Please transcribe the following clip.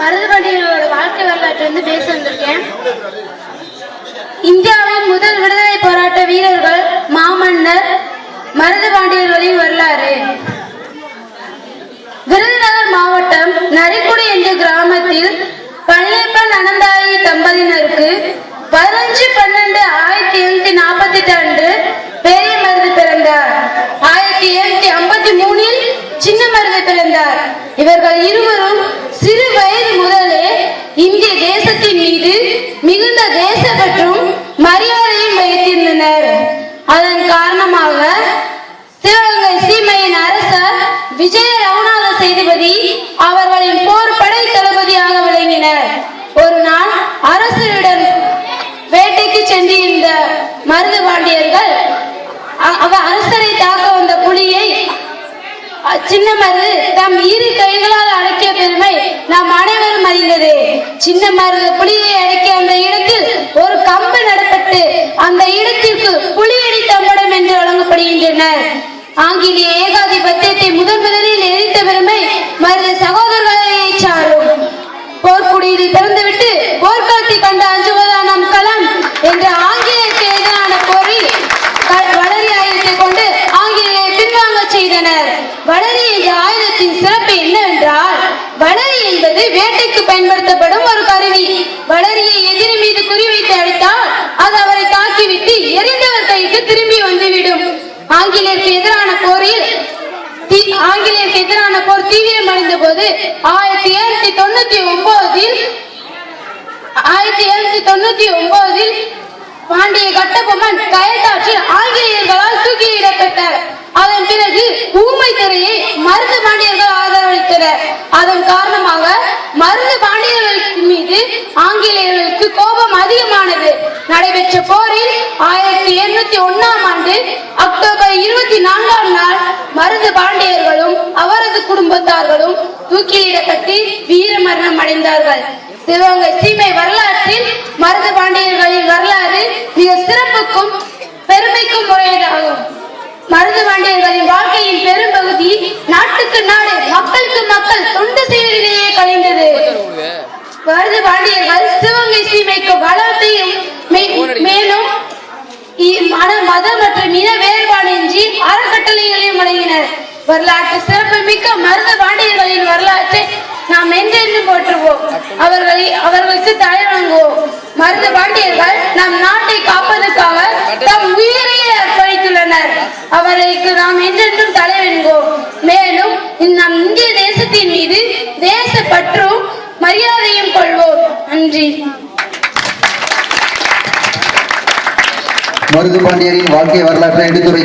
மருதுபாண்டியர்களோட வாழ்க்கை வரலாற்று வந்து பேச வந்திருக்கேன். இந்தியாவின் முதல் விடுதலை போராட்ட வீரர்கள் மாமன்னர் மருதுபாண்டியர்களின் வரலாறு. விருதுநகர் மாவட்டம் நரிக்குடி என்ற கிராமத்தில் பழனியப்பன் அனந்தாயி தம்பதியினருக்கு பதினஞ்சு பன்னெண்டு ஆயிரத்தி எழுநூத்தி நாற்பத்தி எட்டு அன்று பெரிய மருது பிறந்தார். ஆயிரத்தி எழுநூத்தி ஐம்பத்தி மூணில் சின்ன மருது பிறந்தார். இவர்கள் இருவரும் இந்திய தேசத்தின் மீது மிகுந்த தேசப்பற்றும் மரியாதையும் வைத்திருந்தனர். அதன் காரணமாக சிவகங்கை சீமையின் அரசர் விஜய ரகுநாத சேதுபதி அவர்களின் போர் படை தளபதியாக விளங்கினர். ஒரு நாள் அரசரிடம் வேட்டைக்கு சென்றிருந்த மருது பாண்டியர்கள் அவ அரசரை தாக்க வந்த புலியை அ, சின்ன மருது தம் இரு கைகளால் அடக்கிய பெருமை நாம் அனைவரும் அறிந்தது. சின்ன மருது புலியை அழைக்க அந்த இடத்தில் ஒரு கம்பு நடப்பட்டு அந்த இடத்திற்கு புலியடி தம்படம் என்று வழங்கப்படுகின்றனர். ஆங்கிலேய ஏகாதிபத்தியத்தை முதன் முதலில் எரித்த பெருமை மருது சகோதரர்களை சாரும். போர்க்குடியில் திறந்துவிட்டு போர்க்களத்தை கண்டு அஞ்சுவதா நம் களம் என்ற ஆங்கிலேயருக்கு எதிரான போரில் வளரி ஆயுதத்தை கொண்டு ஆங்கிலேயை பின்வாங்க செய்தனர். வளரி என்ற ஆயுதத்தின் சிறப்பு என்னவென்றால் வளரி என்பது வேட்டைக்கு பயன்படுத்தப்படும் ஒரு கருவி. வளரியை எதிரி மீது குறிவைத்து அடித்தால் அது அவரை தாக்கிவிட்டு எரிந்தவர் கைக்கு திரும்பி வந்துவிடும். ஆங்கிலேயருக்கு எதிரான போரில் ஆங்கிலேயருக்கு எதிரான போர் தீவிரமடைந்த போது ஆயிரத்தி எழுநூத்தி தொண்ணூத்தி ஒன்பதில் ஆயிரத்தி எழுநூத்தி தொண்ணூத்தி ஒன்பதில் பாண்டிய கட்டபொம்மன் கயத்தாற்றில் ஆங்கிலேயர்களால் தூக்கிலிடப்பட்டார். அதன் பிறகு ஊமை துறையை மருது பாண்டியர்கள் ஆதரவளித்தனர் அதன் காரணமாக மருந்து பாண்டியர்களுக்கு மீது ஆங்கிலேயர்களுக்கு கோபம் அதிகமானது. நடைபெற்ற போரில் ஆயிரத்தி எண்ணூத்தி ஒன்னாம் ஆண்டு அக்டோபர் இருபத்தி நான்காம் நாள் மருந்து பாண்டியர்களும் அவரது குடும்பத்தார்களும் தூக்கிலிடப்பட்டு வீர மரணம் அடைந்தார்கள். சிவகங்கை சீமை வரலாற்றில் மருந்து பாண்டியர்களின் வரலாறு மிக சிறப்புக்கும் பெருமைக்கும் உடையதாகும். மருந்து பாண்டியர்களின் மருது பாண்டியர்கள் சிவகங்கை சீமைக்கு வளத்தையும் மே- மேலும் மத மதம் மற்றும் இன வேறுபாடின்றி அறக்கட்டளைகளையும் வழங்கினர். வரலாற்று சிறப்பு மிக்க மருத பாண்டியர்களின் வரலாற்றை நாம் என்றென்றும் போற்றுவோம். அவர்களை அவர்களுக்கு தலை வணங்குவோம். மருத பாண்டியர்கள் நம் நாட்டை காப்பதற்காக தம் உயிரையே அர்ப்பணித்துள்ளனர். அவர்களுக்கு நாம் என்றென்றும் தலை வணங்குவோம். மேலும் நன்றி. மருது பாண்டியரின் வாழ்க்கை வரலாற்றை எடுத்துரை